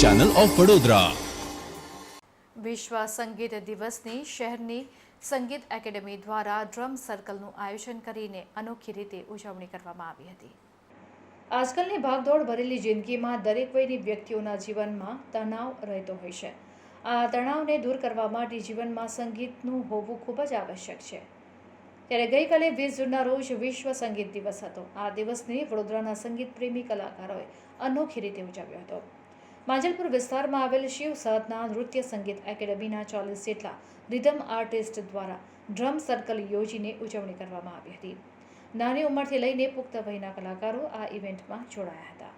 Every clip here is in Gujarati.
ચેનલ ઓફ વડોદરા વિશ્વ સંગીત દિવસની શહેરની સંગીત એકેડમી દ્વારા ડ્રમ સર્કલનું આયોજન કરીને અનોખી રીતે ઉજવણી કરવામાં આવી હતી. આજકાલની ભાગદોડ ભરેલી જિંદગીમાં દરેક વયની વ્યક્તિઓના જીવનમાં તણાવ રહેતો હોય છે. આ તણાવને દૂર કરવા માટે જીવનમાં સંગીતનું હોવું ખૂબ જ આવશ્યક છે. ત્યારે ગઈકાલે વીસ જૂનના રોજ વિશ્વ સંગીત દિવસ હતો. આ દિવસને વડોદરાના સંગીત પ્રેમી કલાકારોએ અનોખી રીતે ઉજવ્યો હતો. માંજલપુર વિસ્તારમાં આવેલ શિવ સાધના નૃત્ય સંગીત એકેડમીના ચાલીસ જેટલા રિધમ આર્ટિસ્ટ દ્વારા ડ્રમ સર્કલ યોજીને ઉજવણી કરવામાં આવી હતી. નાની ઉંમરથી લઈને પુખ્ત વયના કલાકારો આ ઇવેન્ટમાં જોડાયા હતા.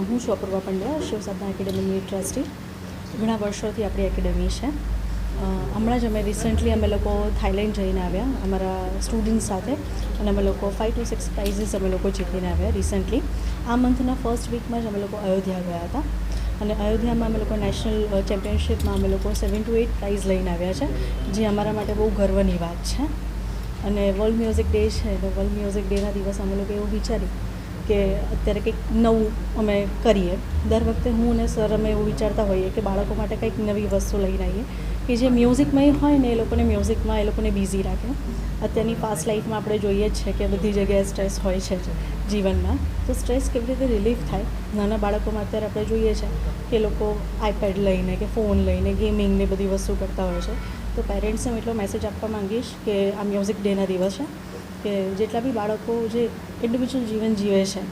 હા છું અપૂર્વા પંડ્યા, શિવસાધના એકેડેમીની ટ્રસ્ટી. ઘણા વર્ષોથી આપણી એકેડમી છે. હમણાં જ અમે રિસન્ટલી અમે લોકો થાઈલેન્ડ જઈને આવ્યા, અમારા સ્ટુડન્ટ સાથે. અને અમે લોકો ફાઇવ ટુ સિક્સ પ્રાઇઝીસ અમે લોકો જીતીને આવ્યા રિસન્ટલી આ મંથના ફર્સ્ટ વીકમાં જ અમે લોકો અયોધ્યા ગયા હતા. અને અયોધ્યામાં અમે લોકો નેશનલ ચેમ્પિયનશિપમાં અમે લોકો સેવન ટુ એઇટ પ્રાઇઝ લઈને આવ્યા છે, જે અમારા માટે બહુ ગર્વની વાત છે. અને વર્લ્ડ મ્યુઝિક ડે છે, તો વર્લ્ડ મ્યુઝિક ડેના દિવસે અમે લોકો એવું વિચાર્યું કે અત્યારે કંઈક નવું અમે કરીએ. દર વખતે હું અને સર અમે એવું વિચારતા હોઈએ કે બાળકો માટે કંઈક નવી વસ્તુ લઈને આવીએ કે જે મ્યુઝિકમય હોય ને એ લોકોને મ્યુઝિકમાં એ લોકોને બિઝી રાખે. અત્યારની ફાસ્ટ લાઈફમાં આપણે જોઈએ જ છે કે બધી જગ્યાએ સ્ટ્રેસ હોય છે જીવનમાં. તો સ્ટ્રેસ કેવી રીતે રિલીફ થાય? નાના બાળકોમાં અત્યારે આપણે જોઈએ છે કે લોકો આઈપેડ લઈને કે ફોન લઈને ગેમિંગ ને બધી વસ્તુ કરતા હોય છે. તો પેરેન્ટ્સને હું એટલો મેસેજ આપવા માંગીશ કે આ મ્યુઝિક ડેના દિવસે કે જેટલા બી બાળકો જે ઇન્ડિવિજ્યુઅલ જીવન જીવે છે,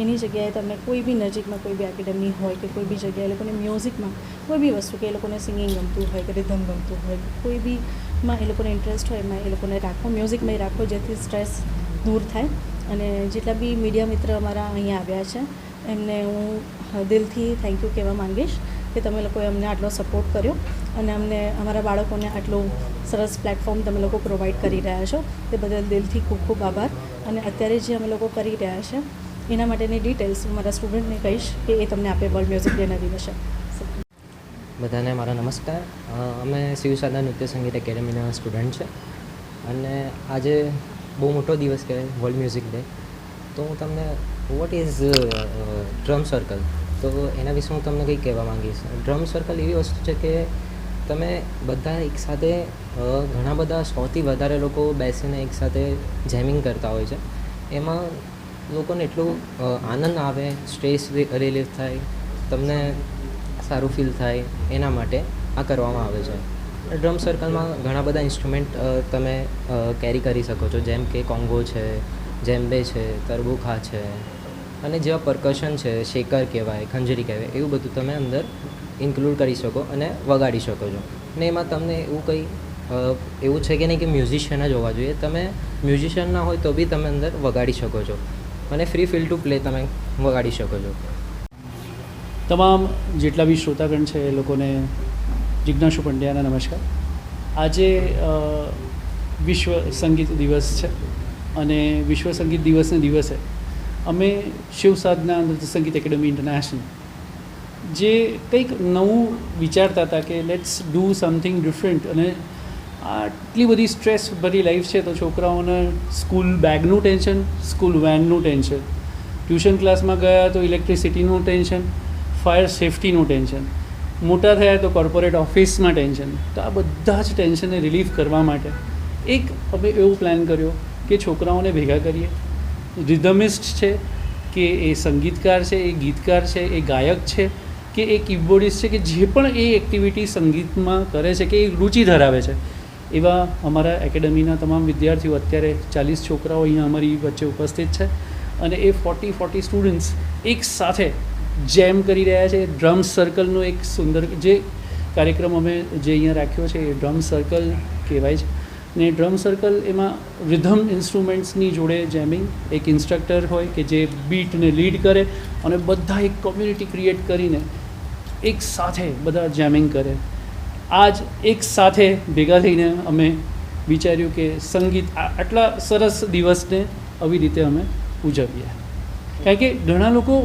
એની જગ્યાએ તમે કોઈ બી નજીકમાં કોઈ બી એકેડમી હોય કે કોઈ બી જગ્યાએ એ લોકોને મ્યુઝિકમાં કોઈ બી વસ્તુ કે એ લોકોને સિંગિંગ ગમતું હોય કે રિધમ ગમતું હોય, કોઈ બીમાં એ લોકોને ઇન્ટરેસ્ટ હોય એમાં એ લોકોને રાખો. મ્યુઝિકમાં રાખો જેથી સ્ટ્રેસ દૂર થાય. અને જેટલા બી મીડિયા મિત્ર અમારા અહીંયા આવ્યા છે, એમને હું દિલથી થેન્ક યુ કહેવા માંગીશ. કે તમે લોકોએ અમને આટલો સપોર્ટ કર્યો અને અમને અમારા બાળકોને આટલું સરસ પ્લેટફોર્મ તમે લોકો પ્રોવાઈડ કરી રહ્યા છો. તે બદલ દિલથી ખૂબ ખૂબ આભાર. અને અત્યારે જે અમે લોકો કરી રહ્યા છે, એના માટેની ડિટેલ્સ હું મારા સ્ટુડન્ટને કહીશ કે એ તમને આપે વર્લ્ડ મ્યુઝિક ડેના દિવસે. બધાને મારા નમસ્કાર. અમે શિવસાદા નૃત્ય સંગીત એકેડેમીના સ્ટુડન્ટ છે. અને આજે બહુ મોટો દિવસ કહેવાય વર્લ્ડ મ્યુઝિક ડે તો હું તમને વોટ ઇઝ ડ્રમ સર્કલ તો એના વિશે હું તમને કંઈક કહેવા માંગીશ. ડ્રમ સર્કલ એવી વસ્તુ છે કે તમે બધા એકસાથે ઘણા બધા સૌથી વધારે લોકો બેસીને એકસાથે જેમિંગ કરતા હોય છે. એમાં લોકોને એટલું આનંદ આવે સ્ટ્રેસ રિલીફ થાય, તમને સારું ફીલ થાય એના માટે આ કરવામાં આવે છે. ડ્રમ સર્કલમાં ઘણા બધા ઇન્સ્ટ્રુમેન્ટ તમે કેરી કરી શકો છો. જેમ કે કોંગો છે, જેમ્બે છે, તરબુખા છે અને જેવા પરકશન છે શેકર કહેવાય, ખંજરી કહેવાય, એવું બધું તમે અંદર ઇન્ક્લુડ કરી શકો અને વગાડી શકો છો. ને એમાં તમને એવું કંઈ એવું છે કે નહીં કે મ્યુઝિશિયન જ હોવા જોઈએ. તમે મ્યુઝિશિયન ના હોય તો બી તમે અંદર વગાડી શકો છો. અને ફ્રી ફિલ ટુ પ્લે તમે વગાડી શકો છો. તમામ જેટલા બી શ્રોતાગણ છે એ લોકોને જિજ્ઞાસુ પંડ્યાના નમસ્કાર. આજે વિશ્વ સંગીત દિવસ છે અને વિશ્વ સંગીત દિવસને દિવસે અમે શિવ સાધના નૃત્ય સંગીત એકેડમી ઇન્ટરનેશનલ. જે કંઈક નવું વિચારતા હતા કે લેટ્સ ડૂ સમથિંગ ડિફરન્ટ અને આટલી બધી સ્ટ્રેસ ભરી લાઈફ છે તો છોકરાઓને સ્કૂલ બેગનું ટેન્શન સ્કૂલ વેનનું ટેન્શન ટ્યુશન ક્લાસમાં ગયા તો ઇલેક્ટ્રિસિટીનું ટેન્શન ફાયર સેફટીનું ટેન્શન મોટા થયા તો કોર્પોરેટ ઓફિસમાં ટેન્શન તો આ બધા જ ટેન્શનને રિલીફ કરવા માટે એક અમે એવો પ્લાન કર્યો કે છોકરાઓને ભેગા કરીએ. રિધમિસ્ટ છે, કે એ સંગીતકાર છે, એ ગીતકાર છે, એ ગાયક છે, કે એ કીબોર્ડિસ્ટ છે, કે જે પણ એ એક્ટિવિટી સંગીતમાં કરે છે, કે એ રુચિ ધરાવે છે. એવા અમારા એકેડમીના તમામ વિદ્યાર્થીઓ અત્યારે ચાલીસ છોકરાઓ અહીંયા અમારી વચ્ચે ઉપસ્થિત છે અને એ ફોર્ટી ફોર્ટી સ્ટુડન્ટ્સ એક સાથે જેમ કરી રહ્યા છે. ડ્રમ સર્કલનો એક સુંદર જે કાર્યક્રમ અમે જે અહીંયા રાખ્યો છે, એ ડ્રમ સર્કલ કહેવાય છે. ને ડ્રમ સર્કલ એમાં રિધમ ઇન્સ્ટ્રુમેન્ટ્સની જોડે જેમિંગ એક ઇન્સ્ટ્રક્ટર હોય કે જે બીટને લીડ કરે અને બધા એક કોમ્યુનિટી ક્રિએટ કરીને એક સાથે બધા જેમિંગ કરે. આજ એક સાથે ભેગા થઈને અમે વિચાર્યું કે સંગીત આટલા સરસ દિવસને આવી રીતે અમે ઉજવીએ. કારણ કે ઘણા લોકો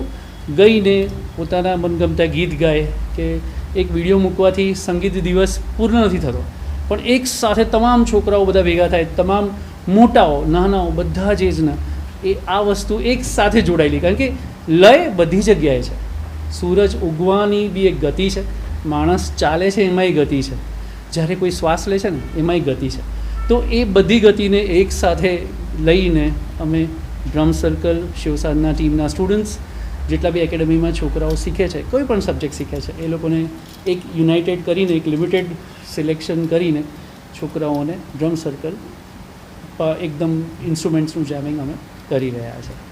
ગઈને પોતાના મનગમતા ગીત ગાય કે એક વીડિયો મૂકવાથી સંગીત દિવસ પૂર્ણ નથી થતો. પણ એક સાથે તમામ છોકરાઓ બધા ભેગા થાય, તમામ મોટાઓ, નાનાઓ, બધા જ એજના એ આ વસ્તુ એક સાથે જોડાયેલી. કારણ કે લય બધી જગ્યાએ છે. સૂરજ ઉગવાની બી એક ગતિ છે. માણસ ચાલે છે એમાંય ગતિ છે. જ્યારે કોઈ શ્વાસ લે છે ને, એમાંય ગતિ છે. તો એ બધી ગતિને એક સાથે લઈને અમે ડ્રમ સર્કલ, શિવસાધના ટીમના સ્ટુડન્ટ્સ જેટલા બી એકેડમીમાં છોકરાઓ શીખે છે, કોઈ પણ સબ્જેક્ટ શીખે છે, એ લોકોને એક યુનાઇટેડ કરીને, એક લિમિટેડ સિલેક્શન કરીને છોકરાઓને ડ્રમ સર્કલ એકદમ ઇન્સ્ટ્રુમેન્ટ્સનું જેમિંગ અમે કરી રહ્યા છે.